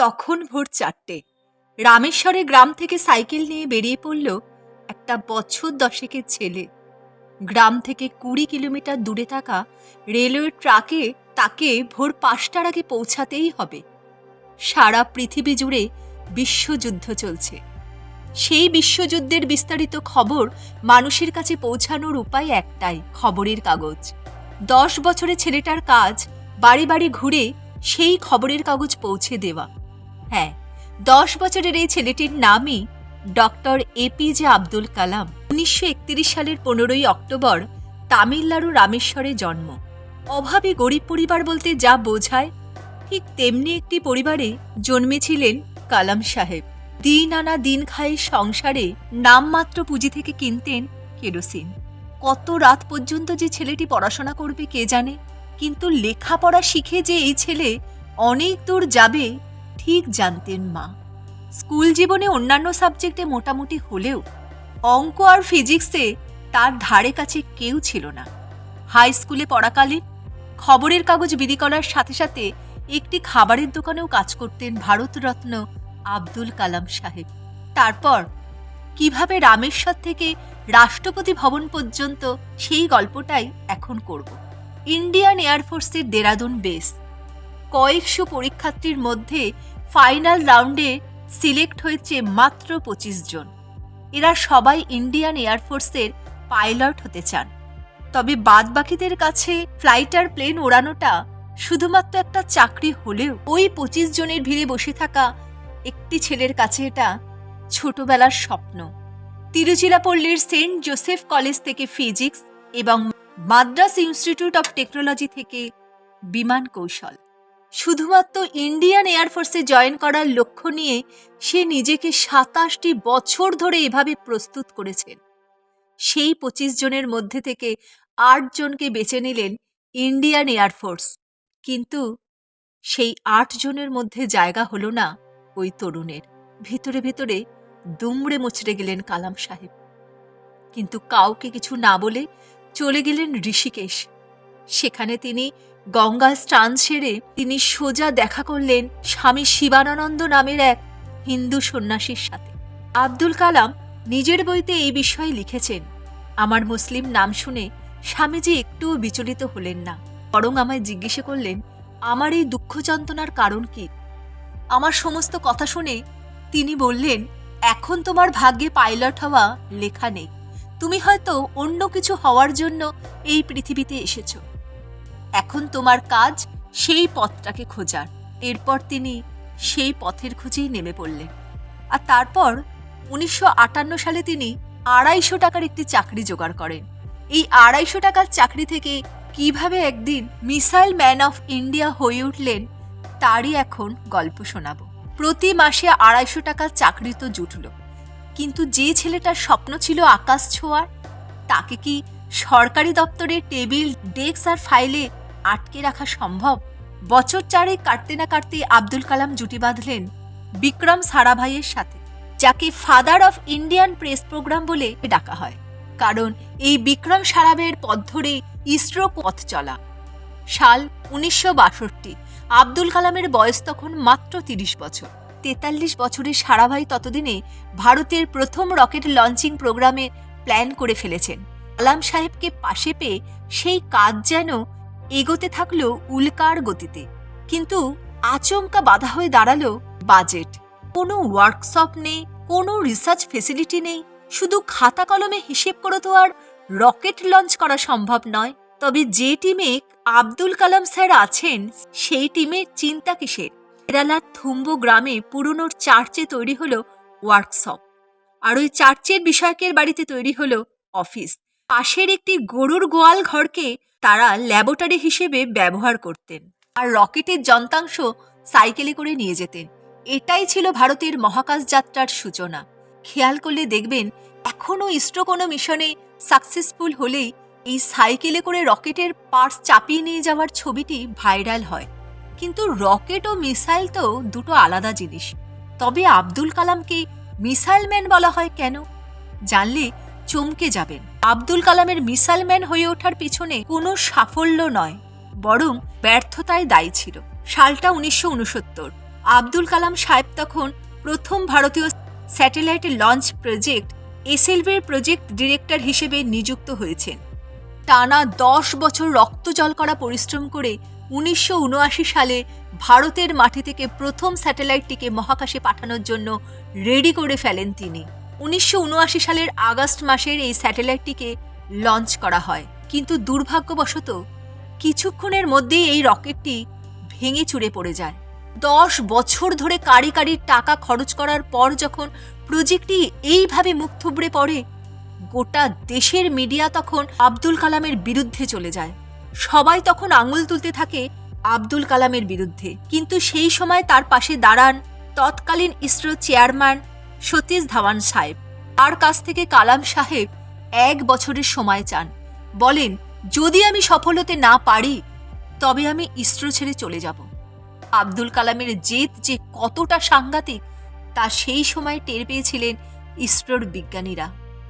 তখন ভোর চারটে। রামেশ্বরে গ্রাম থেকে সাইকেল নিয়ে বেরিয়ে পড়ল একটা বছর দশেকের ছেলে। গ্রাম থেকে কুড়ি কিলোমিটার দূরে থাকা রেলওয়ে ট্রাকে তাকে ভোর পাঁচটার আগে পৌঁছাতেই হবে। সারা পৃথিবী জুড়ে বিশ্বযুদ্ধ চলছে। সেই বিশ্বযুদ্ধের বিস্তারিত খবর মানুষের কাছে পৌঁছানোর উপায় একটাই, খবরের কাগজ। দশ বছরের ছেলেটার কাজ বাড়ি বাড়ি ঘুরে সেই খবরের কাগজ পৌঁছে দেওয়া। হ্যাঁ দশ বছরের এই ছেলেটির নামই ডক্টর এপিজে আব্দুল কালাম। উনিশশো একত্রিশ সালের পনেরোই অক্টোবর তামিলনাড়ু রামেশ্বরে জন্ম। অভাবে গরিব পরিবার বলতে যা বোঝায়, ঠিক তেমনি একটি পরিবারে জন্মেছিলেন কালাম সাহেব। দিন আনা দিন খাই সংসারে নামমাত্র পুঁজি থেকে কিনতেন কেরোসিন। কত রাত পর্যন্ত যে ছেলেটি পড়াশোনা করবে কে জানে, কিন্তু লেখাপড়া শিখে যে এই ছেলে অনেক দূর যাবে ঠিক জানতেন মা। স্কুল জীবনে অন্যান্য সাবজেক্টে মোটামুটি হলেও অঙ্ক আর ফিজিক্সে তার ধারে কাছে কেউ ছিল না। হাই স্কুলে পড়াকালীন খবরের কাগজ বিলি করার সাথে সাথে একটি খাবারের দোকানেও কাজ করতেন ভারতরত্ন আব্দুল কালাম সাহেব। তারপর কীভাবে রামেশ্বর থেকে রাষ্ট্রপতি ভবন পর্যন্ত সেই গল্পটাই এখন করব। ইন্ডিয়ান এয়ারফোর্সের দেরাদুন বেস। কয়েকশো পরীক্ষার্থীর মধ্যে ফাইনাল রাউন্ডে সিলেক্ট হয়েছে মাত্র পঁচিশ জন। এরা সবাই ইন্ডিয়ান এয়ারফোর্সের পাইলট হতে চান। তবে বাদ বাকিদের কাছে ফ্লাইটার প্লেন ওড়ানোটা শুধুমাত্র একটা চাকরি হলেও ওই পঁচিশ জনের ভিড়ে বসে থাকা একটি ছেলের কাছে এটা ছোটবেলার স্বপ্ন। তিরুচিরাপল্লীর সেন্ট জোসেফ কলেজ থেকে ফিজিক্স এবং মাদ্রাস ইনস্টিটিউট অফ টেকনোলজি থেকে বিমান কৌশল। শুধুমাত্র ইন্ডিয়ান এয়ারফোর্সে জয়েন করার লক্ষ্য নিয়ে সে নিজেকে সাতাশটি বছর ধরে এভাবে প্রস্তুত করেছেন। সেই পঁচিশ জনের মধ্যে থেকে আট জনকে বেছে নিলেন ইন্ডিয়ান এয়ারফোর্স কিন্তু সেই আট জনের মধ্যে জায়গা হলো না ওই তরুণের। ভিতরে ভিতরে দুমড়ে মুচড়ে গেলেন কালাম সাহেব। কিন্তু কাউকে কিছু না বলে চলে গেলেন ঋষিকেশ। সেখানে তিনি গঙ্গা স্নান সেরে তিনি সোজা দেখা করলেন স্বামী শিবানন্দ নামের এক হিন্দু সন্ন্যাসীর সাথে। আব্দুল কালাম নিজের বইতে এই বিষয়ে লিখেছেন, আমার মুসলিম নাম শুনে স্বামীজি একটুও বিচলিত হলেন না। বরং আমায় জিজ্ঞেসে করলেন, আমার এই দুঃখ যন্ত্রণার কারণ কি? আমার সমস্ত কথা শুনে তিনি বললেন, এখন তোমার ভাগ্যে পাইলট হওয়া লেখা নেই। তুমি হয়তো অন্য কিছু হওয়ার জন্য এই পৃথিবীতে এসেছ। এখন তোমার কাজ সেই পথটাকে খোঁজার। এরপর তিনি সেই পথের খুঁজেই নেমে পড়লেন। আর তারপর উনিশশো আটান্ন সালে তিনি আড়াইশো টাকার একটি চাকরি জোগাড় করেন। এই আড়াইশো টাকার চাকরি থেকে কীভাবে একদিন মিসাইল ম্যান অফ ইন্ডিয়া হয়ে উঠলেন, তারই এখন গল্প শোনাবো। প্রতি মাসে আড়াইশো টাকার চাকরি তো জুটল। কিন্তু যে ছেলেটার স্বপ্ন ছিল আকাশ ছোঁয়ার, তাকে কি সরকারি দপ্তরে টেবিল, ডেস্ক আর ফাইলে আটকে রাখা সম্ভব? বছর চারে কাটতে না কাটতে আব্দুল কালাম জুটি বাঁধলেন বিক্রম সারাভাইয়ের সাথে, যাকে father of Indian press program বলে ডাকা হয়। কারণ এই বিক্রম সারাভাইয়ের পথ ধরে ইসরো পথ চলা। সাল উনিশশো বাষট্টি, আব্দুল কালামের বয়স তখন মাত্র তিরিশ বছর। তেতাল্লিশ বছরের সারাভাই ততদিনে ভারতের প্রথম রকেট লঞ্চিং প্রোগ্রামে প্ল্যান করে ফেলেছেন। কালাম সাহেবকে পাশে পেয়ে সেই কাজ যেন এগোতে থাকল উল্কার গতিতে। কিন্তু আচমকা বাধা হয়ে দাঁড়াল বাজেট। কোনো ওয়ার্কশপ নেই, কোনো রিসার্চ ফেসিলিটি নেই, শুধু খাতা কলমে হিসেব করে তো আর রকেট লঞ্চ করা সম্ভব নয়। তবে যে টিমে আব্দুল কালাম স্যার আছেন, সেই টিমে চিন্তা কিসের? কেরালার থুম্বু গ্রামে পুরনো চার্চে তৈরি হলো ওয়ার্কশপ আর ওই চার্চের বিষয়কের বাড়িতে তৈরি হলো অফিস পাশের একটি গরুর গোয়াল ঘরকে তারা ল্যাবরেটরি হিসেবে ব্যবহার করতেন আর রকেটের যন্ত্রাংশ সাইকেলে করে নিয়ে যেতেন। এটাই ছিল ভারতের মহাকাশ যাত্রার সূচনা। খেয়াল করলে দেখবেন এখনও ইসরো কোনো মিশনে সাকসেসফুল হলেই এই সাইকেলে করে রকেটের পার্টস চাপিয়ে নিয়ে যাওয়ার ছবিটি ভাইরাল হয়। কিন্তু রকেট ও মিসাইল তো দুটো আলাদা জিনিস। তবে আব্দুল কালামকে মিসাইল ম্যান বলা হয় কেন? জানলে চমকে যাবেন। আব্দুল কালামের মিসাইল ম্যান হয়ে ওঠার পিছনে কোনো সাফল্য নয়, বরং ব্যর্থতায় দায়ী ছিল। সালটা উনিশশো উনসত্তর। আব্দুল কালাম সাহেব তখন প্রথম ভারতীয় স্যাটেলাইট লঞ্চ প্রজেক্ট এসএলভির প্রজেক্ট ডিরেক্টর হিসেবে নিযুক্ত হয়েছেন। টানা দশ বছর রক্ত জল করা পরিশ্রম করে উনিশশো উনআশি সালে ভারতের মাটি থেকে প্রথম স্যাটেলাইটটিকে মহাকাশে পাঠানোর জন্য রেডি করে ফেলেন তিনি। উনিশশো উনআশি সালের আগস্ট মাসের এই স্যাটেলাইটটিকে লঞ্চ করা হয়। কিন্তু দুর্ভাগ্যবশত কিছুক্ষণের মধ্যেই এই রকেটটি ভেঙে চুরে পড়ে যায়। দশ বছর ধরে কারি কারি টাকা খরচ করার পর যখন প্রজেক্টটি এইভাবে মুখ থুবড়ে পড়ে, গোটা দেশের মিডিয়া তখন আব্দুল কালামের বিরুদ্ধে চলে যায়। সবাই তখন আঙুল তুলতে থাকে আব্দুল কালামের বিরুদ্ধে। কিন্তু সেই সময় তার পাশে দাঁড়ান তৎকালীন ইসরো চেয়ারম্যান সতীশ ধাওয়ান সাহেব। তার কাছ থেকে কালাম সাহেব এক বছরের সময় চান। বলেন, যদি আমি সফল হতে না পারি, তবে আমি ইসরো ছেড়ে চলে যাব। আব্দুল কালামের জেদ যে কতটা সাংঘাতিক, তা সেই সময় টের পেয়েছিলেন ইসরোর বিজ্ঞানীরা।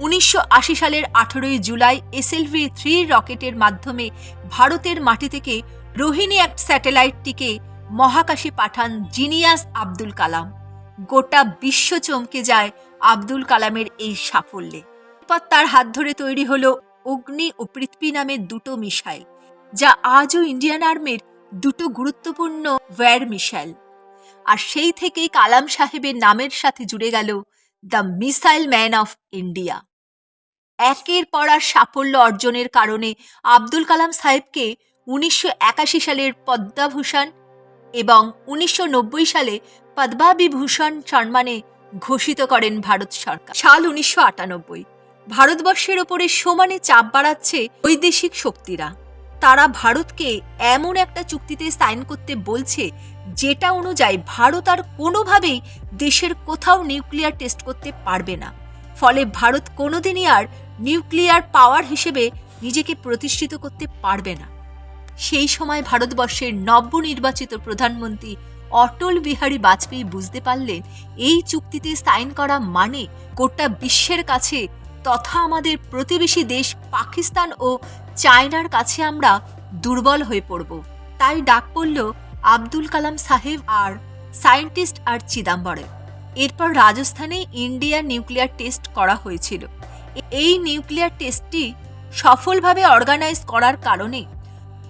উনিশশো আশি সালের আঠেরোই জুলাই এসএলভি থ্রি রকেটের মাধ্যমে ভারতের মাটি থেকে রোহিণী এক স্যাটেলাইটটিকে মহাকাশে পাঠান জিনিয়াস আব্দুল কালাম। গোটা বিশ্ব চমকে যায় আব্দুল কালামের এই সাফল্যে। এরপর তার হাত ধরে তৈরি হলো অগ্নি ও পৃথ্বী নামের দুটো মিসাইল, যা আজও ইন্ডিয়ান আর্মির দুটো গুরুত্বপূর্ণ ওয়্যার মিসাইল। আর সেই থেকেই কালাম সাহেবের নামের সাথে জুড়ে গেল the missile man of India. একের পর আর সাফল্য অর্জনের কারণে আব্দুল কালাম সাহেবকে উনিশশো একাশি সালের পদ্মাভূষণ এবং উনিশশো নব্বই সালে পদ্মাবিভূষণ সম্মানে ঘোষিত করেন ভারত সরকার। সাল উনিশশো আটানব্বই। ভারতবর্ষের ওপরে সমানে চাপ বাড়াচ্ছে বৈদেশিক শক্তিরা। তারা ভারতকে এমন একটা চুক্তিতে সাইন করতে বলছে, যেটা অনুযায়ী ভারত আর কোনোভাবেই দেশের কোথাও নিউক্লিয়ার টেস্ট করতে পারবে না। ফলে ভারত কোনোদিনই আর নিউক্লিয়ার পাওয়ার হিসেবে নিজেকে প্রতিষ্ঠিত করতে পারবে না। সেই সময় ভারতবর্ষের নবনির্বাচিত প্রধানমন্ত্রী অটল বিহারী বাজপেয়ী বুঝতে পারলেন, এই চুক্তিতে সাইন করা মানে গোটা বিশ্বের কাছে তথা আমাদের প্রতিবেশী দেশ পাকিস্তান ও চায়নার কাছে আমরা দুর্বল হয়ে পড়ব। তাই ডাক পড়ল আব্দুল কালাম সাহেব আর সায়েন্টিস্ট আর চিদাম্বরে এরপর রাজস্থানে ইন্ডিয়া নিউক্লিয়ার টেস্ট করা হয়েছিল। এই নিউক্লিয়ার টেস্টটি সফলভাবে অর্গানাইজ করার কারণে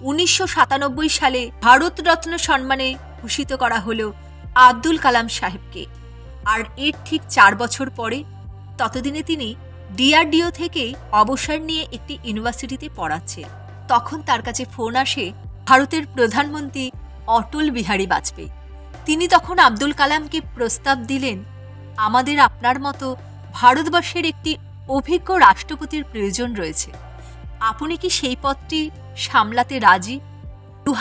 উনিশশো সাতানব্বই সালে ভারতরত্ন সম্মানে ভূষিত করা হলো আব্দুল কালাম সাহেবকে। আর এর ঠিক চার বছর পরে ততদিনে তিনি ডিআরডিও থেকে অবসর নিয়ে একটি ইউনিভার্সিটিতে পড়াচ্ছে তখন তার কাছে ফোন আসে ভারতের প্রধানমন্ত্রী অটল বিহারী বাজপেয়ী। তিনি তখন আব্দুল কালামকে প্রস্তাব দিলেন, আমাদের আপনার মতো ভারতবর্ষের একটি অভিজ্ঞ রাষ্ট্রপতির প্রয়োজন রয়েছে। আপনি কি সেই পথটি সামলাতে রাজি? দু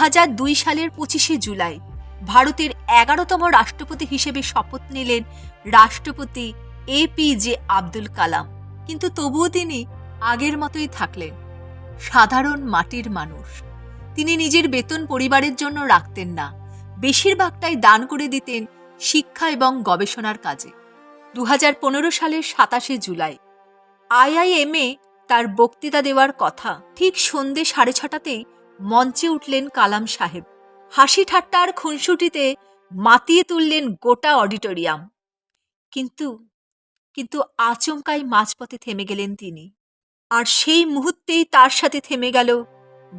দুই সালের পঁচিশে জুলাই, ভারতের এগারোতম রাষ্ট্রপতি হিসেবে শপথ নিলেন রাষ্ট্রপতি এপিজে আব্দুল কালাম। কিন্তু তবুও তিনি আগের মতোই থাকলেন, সাধারণ মাটির মানুষ। তিনি নিজের বেতন পরিবারের জন্য রাখতেন না, বেশিরভাগটাই দান করে দিতেন শিক্ষা এবং গবেষণার কাজে। দু হাজার পনেরো সালের সাতাশে জুলাই আইআইএমে তার বক্তৃতা দেওয়ার কথা ঠিক সন্ধে সাড়ে ছটাতেই মঞ্চে উঠলেন কালাম সাহেব। হাসি ঠাট্টার খুনসুটিতে মাতিয়ে তুললেন গোটা অডিটোরিয়াম। কিন্তু কিন্তু আচমকাই মাঝপথে থেমে গেলেন তিনি। আর সেই মুহূর্তেই তার সাথে থেমে গেল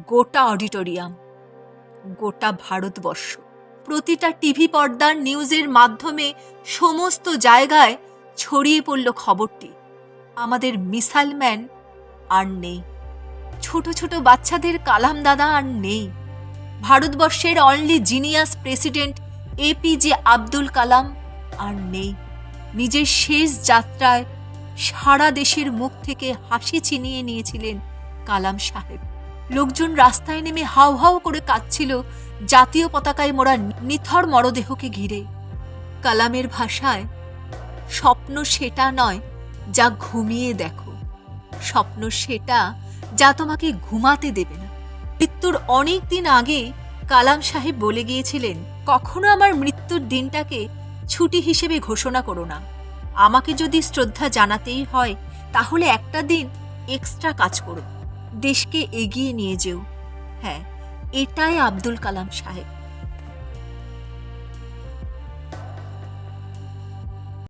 গোটা অডিটোরিয়াম, গোটা ভারতবর্ষ। প্রতিটা টিভি পর্দার নিউজের মাধ্যমে সমস্ত জায়গায় ছড়িয়ে পড়ল খবরটি। আমাদের মিসাইল ম্যান আর নেই। ছোট ছোট বাচ্চাদের কালাম দাদা আর নেই। ভারতবর্ষের only genius president APJ Abdul Kalam আর নেই। নিজের শেষ যাত্রায় সারা দেশের মুখ থেকে হাসি ছিনিয়ে নিয়েছিলেন কালাম সাহেব। লোকজন রাস্তায় নেমে হাউ হাউ করে কাঁদছিল, জাতীয় পতাকায় মোড়া নিথর মরদেহকে ঘিরে। কালামের ভাষায়, স্বপ্ন সেটা নয় যা ঘুমিয়ে দেখো। স্বপ্ন সেটা যা তোমাকে ঘুমাতে দেবে না। মৃত্যুর অনেক দিন আগে কালাম সাহেব বলে গিয়েছিলেন, কখনো আমার মৃত্যুর দিনটাকে ছুটি হিসেবে ঘোষণা করো না। আমাকে যদি শ্রদ্ধা জানাতেই হয়, তাহলে একটা দিন এক্সট্রা কাজ করো। দেশকে এগিয়ে নিয়ে যেও। হ্যাঁ এটাই আব্দুল কালাম সাহেব।